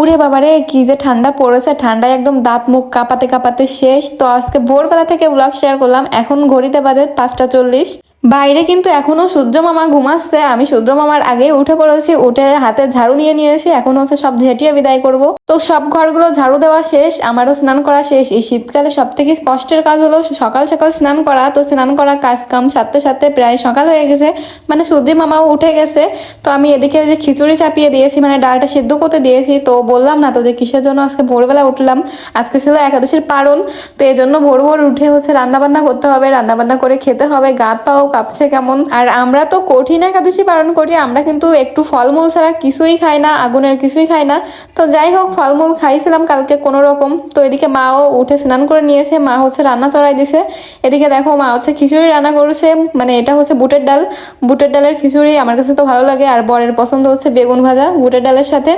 উরে বাবারে, কি যে ঠান্ডা পড়েছে। ঠান্ডায় একদম দাঁত মুখ কাঁপাতে কাঁপাতে শেষ। তো আজকে ভোরবেলা থেকে ব্লগ শেয়ার করলাম। এখন ঘড়িতে বাজে পাঁচটা চল্লিশ। বাইরে কিন্তু এখনও সূর্য মামা ঘুমাচ্ছে আমি সূর্য মামার আগে উঠে পড়েছি, উঠে হাতে ঝাড়ু নিয়ে নিয়েছি। এখন হচ্ছে সব ঝেঁটিয়ে বিদায় করব। তো সব ঘরগুলো ঝাড়ু দেওয়া শেষ, আমারও স্নান করা শেষ। এই শীতকালে সব থেকে কষ্টের কাজ হলো সকাল সকাল স্নান করা। তো স্নান করা কাজ কাম সাথে সাথে প্রায় সকাল হয়ে গেছে। মানে সূর্য মামাও উঠে গেছে। তো আমি এদিকে ওই যে খিচুড়ি চাপিয়ে দিয়েছি মানে ডালটা সিদ্ধ করতে দিয়েছি। তো বললাম না তো যে কিসের জন্য আজকে ভোরবেলা উঠলাম। আজকে ছিল একাদশীর পারণ। তো এই জন্য ভোর ভোর উঠে হচ্ছে রান্নাবান্না করতে হবে। রান্নাবান্না করে খেতে হবে গাত পাও কাঁপছে কেমন? আর আমরা তো কঠিন একাদশী পালন করি, আমরা কিন্তু একটু ফলমূল ছাড়া কিছুই খাই না, আগুনের কিছুই খাই না। তো যাই হোক, ফলমূল খাইছিলাম কালকে কোনো রকম। তো এদিকে মাও উঠে স্নান করে নিয়েছে, মা হচ্ছে রান্না চড়াই দিছে। এদিকে দেখো, মা হচ্ছে খিচুড়ি রান্না করেছে মানে এটা হচ্ছে বুটের ডাল। বুটের ডালের খিচুড়ি আমার কাছে তো ভালো লাগে, আর বরের পছন্দ হচ্ছে বেগুন ভাজা বুটের ডালের সাথে।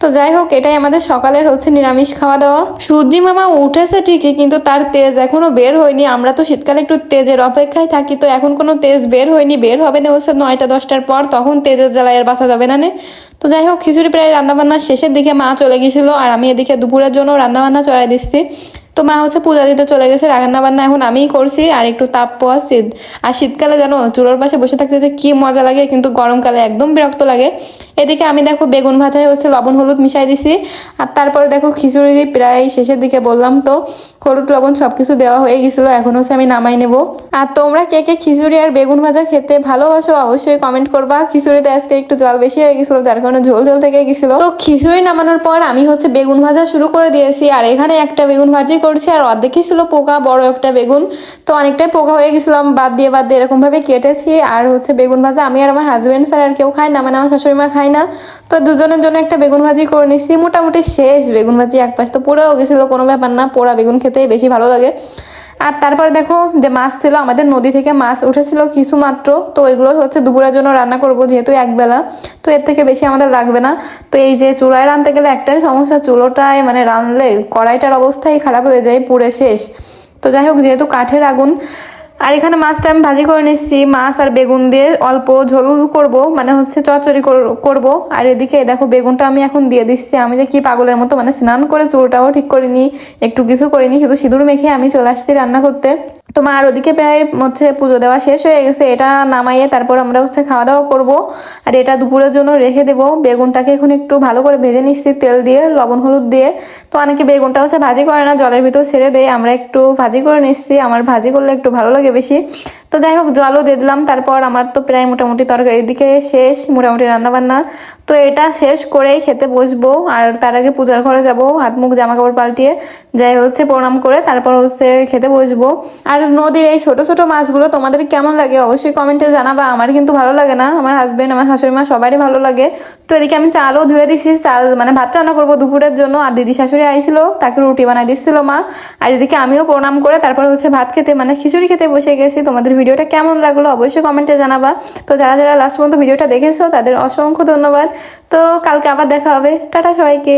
তো যাই হোক, এটাই আমাদের সকালের হচ্ছে নিরামিষ খাওয়া দাওয়া সূর্যি মামা উঠেছে ঠিকই, কিন্তু তার তেজ এখনও বের হয়নি। আমরা তো শীতকালে একটু তেজের অপেক্ষায় থাকি, তো এখন কোনো তেজ বের হয়নি, বের হবে না হচ্ছে নয়টা, দশটার পর, তখন তেজের জ্বালায় আর বাসা যাবে না তো যাই হোক, খিচুড়ি প্রায় রান্নাবান্না শেষের দিকে মা চলে গেছিল আর আমি এদিকে দুপুরের জন্য রান্নাবান্না চড়াই দিচ্ছি। তো মা হচ্ছে পূজা দিতে চলে গেছে রান্না বান্না এখন আমিই করছি আর একটু তাপ পোয়াচ্ছি আর শীতকালে জানো, চুলোর পাশে বসে থাকতে কি মজা লাগে, কিন্তু গরমকালে একদম বিরক্ত লাগে। এদিকে আমি দেখো বেগুন ভাজায় হচ্ছে লবণ, হলুদ মিশাই দিছি। আর তারপরে দেখো খিচুড়ি প্রায় শেষের দিকে বললাম তো, হলুদ, লবণ সব কিছু দেওয়া হয়ে গেছিল, এখন হচ্ছে আমি নামাই নেব। আর তোমরা কে কে খিচুড়ি আর বেগুন ভাজা খেতে ভালোবাসো, অবশ্যই কমেন্ট করবা। খিচুড়িতে আজকে একটু জল বেশি হয়ে গেছিল, যার কারণে ঝোল ঝোল থেকে গেছিল। তো খিচুড়ি নামানোর পর আমি হচ্ছে বেগুন ভাজা শুরু করে দিয়েছি, আর এখানে একটা বেগুন ভাজি করছি, আর অর্ধেকই ছিল পোকা, বড় একটা বেগুন। তো অনেকটাই পোকা হয়ে গেছিলাম, বাদ দিয়ে বাদ দিয়ে এরকম ভাবে কেটেছি। আর হচ্ছে বেগুন ভাজা আমি আর আমার হাজবেন্ড স্যার আর কেউ খায় না মানে আমার শাশুড়ি মা খায় না? তো দুজনের জন্য একটা বেগুন ভাজি করে নিছি। মোটামুটি শেষ। বেগুন ভাজি এক পাশ তো পুরোও গেছিল, কোনো ব্যাপার না, পোড়া বেগুন খেতেই বেশি ভালো লাগে। আর তারপরে দেখো যে মাছ ছিল, আমাদের নদী থেকে মাছ উঠেছিল কিছু মাত্র। তো ওইগুলো হচ্ছে দুপুরের জন্য রান্না করব, যেহেতু একবেলা। তো এর থেকে বেশি আমাদের লাগবে না। তো এই যে চুলায় রাঁধতে গেলে একটাই সমস্যা, চুলোটায় মানে রাঁধলে কড়াইটার অবস্থাই খারাপ হয়ে যায় পুড়ে শেষ। তো যাই হোক, যেহেতু কাঠের আগুন আর এখানে মাছটা আমি ভাজি করে নিচ্ছি। মাছ আর বেগুন দিয়ে অল্প ঝোল করব মানে হচ্ছে চচড়ি কর- করব। আর এদিকে দেখো বেগুনটা আমি এখন দিয়ে দিচ্ছি। আমি যে কি পাগলের মতো মানে স্নান করে চুলটাও ঠিক করিনি, একটু কিছু করিনি, শুধু সিঁদুর মেখে আমি চলে আসছি রান্না করতে। তো মার ওদিকে প্রায় হচ্ছে পুজো দেওয়া শেষ হয়ে গেছে, এটা নামাইয়ে তারপর আমরা হচ্ছে খাওয়া দাওয়া করব। আর এটা দুপুরের জন্য রেখে দেবো। বেগুনটাকে এখন একটু ভালো করে ভেজে নিচ্ছি, তেল দিয়ে, লবণ হলুদ দিয়ে। তো অনেকে বেগুনটা হচ্ছে ভাজি করে না, জলের ভিতর ছেড়ে দেয়। আমরা একটু ভাজি করে নিচ্ছি, আমার ভাজি করলে একটু ভালো লাগে বেশি। তো যাই হোক, জলও দিয়ে দিলাম। তারপর আমার তো প্রায় মোটামুটি তরকারির দিকে শেষ, মোটামুটি রান্নাবান্না। তো এটা শেষ করেই খেতে বসবো। আর তার আগে পূজার ঘরে যাব, হাত মুখ জামা কাপড় পাল্টিয়ে। যাই হচ্ছে প্রণাম করে, তারপর হচ্ছে খেতে বসবো। আর নদীর এই ছোট ছোট মাছগুলো তোমাদের কেমন লাগে অবশ্যই কমেন্টে জানাবা। আমার কিন্তু ভালো লাগে না। আমার হাজবেন্ড আমার শাশুড়ি মা সবারই ভালো লাগে। তো এদিকে আমি চালও ধুয়ে দিছি। চাল মানে ভাত রান্না করব দুপুরের জন্য। আর দিদি শাশুড়ি আইছিল, তাকে রুটি বানাই দিচ্ছিল মা। আর এদিকে আমিও প্রণাম করে, তারপর হচ্ছে ভাত খেতে মানে খিচুড়ি খেতে বসে গেছি। তোমাদের ভিডিওটা কেমন লাগল অবশ্যই কমেন্টে জানাবা। তো যারা যারা লাস্ট পর্যন্ত ভিডিওটা দেখেছ, তাদের অসংখ্য ধন্যবাদ। তো কালকে আবার দেখা হবে। টাটা সবাইকে।